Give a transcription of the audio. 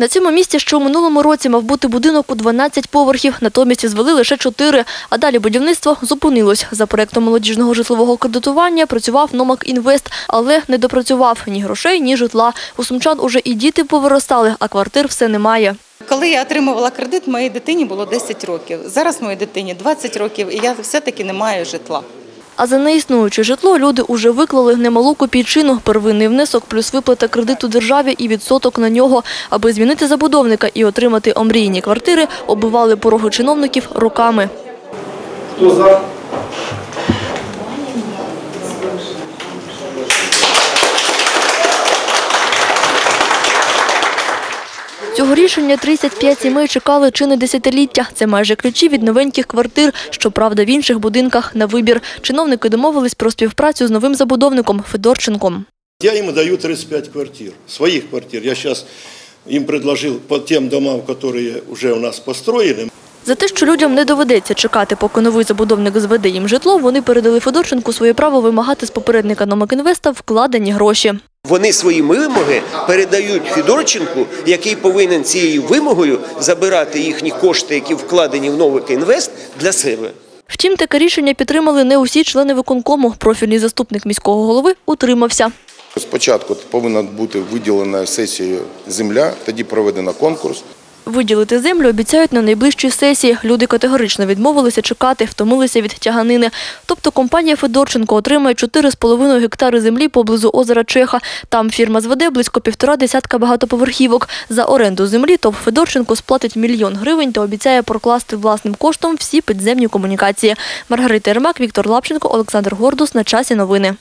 На цьому місці, що у минулому році мав бути будинок у 12 поверхів, натомість звели лише 4, а далі будівництво зупинилось. За проектом молодіжного житлового кредитування працював Номак Інвест, але не допрацював ні грошей, ні житла. У сумчан уже і діти повиростали, а квартир все немає. Коли я отримувала кредит, моїй дитині було 10 років. Зараз моїй дитині 20 років, і я все-таки не маю житла. А за неіснуюче житло люди уже виклали немалу копійчину, первинний внесок плюс виплата кредиту державі і відсоток на нього. Аби змінити забудовника і отримати омрійні квартири, оббивали пороги чиновників роками. Хто за? Цього рішення 35 сімей чекали чи не десятиліття. Це майже ключі від новеньких квартир, щоправда, в інших будинках на вибір. Чиновники домовились про співпрацю з новим забудовником Федорченком. Я им даю 35 квартир, своих квартир. Я сейчас им предложил по тем домам, которые уже у нас построены. За те, що людям не доведеться чекати, поки новий забудовник зведе їм житло, вони передали Федорченку своє право вимагати з попередника Номакінвеста вкладені гроші. Вони свої вимоги передають Федорченку, який повинен цією вимогою забирати їхні кошти, які вкладені в Новик Інвест, для себе. Втім, таке рішення підтримали не усі члени виконкому. Профільний заступник міського голови утримався. Спочатку повинна бути виділена сесією земля, тоді проведено конкурс. Виділити землю обіцяють на найближчій сесії. Люди категорично відмовилися чекати, втомилися від тяганини. Тобто компанія Федорченко отримає 4,5 гектари землі поблизу озера Чеха. Там фірма зведе близько півтора десятка багатоповерхівок. За оренду землі ТОВ Федорченко сплатить мільйон гривень та обіцяє прокласти власним коштом всі підземні комунікації. Маргарита Ермак, Віктор Лапченко, Олександр Гордус. На часі новини.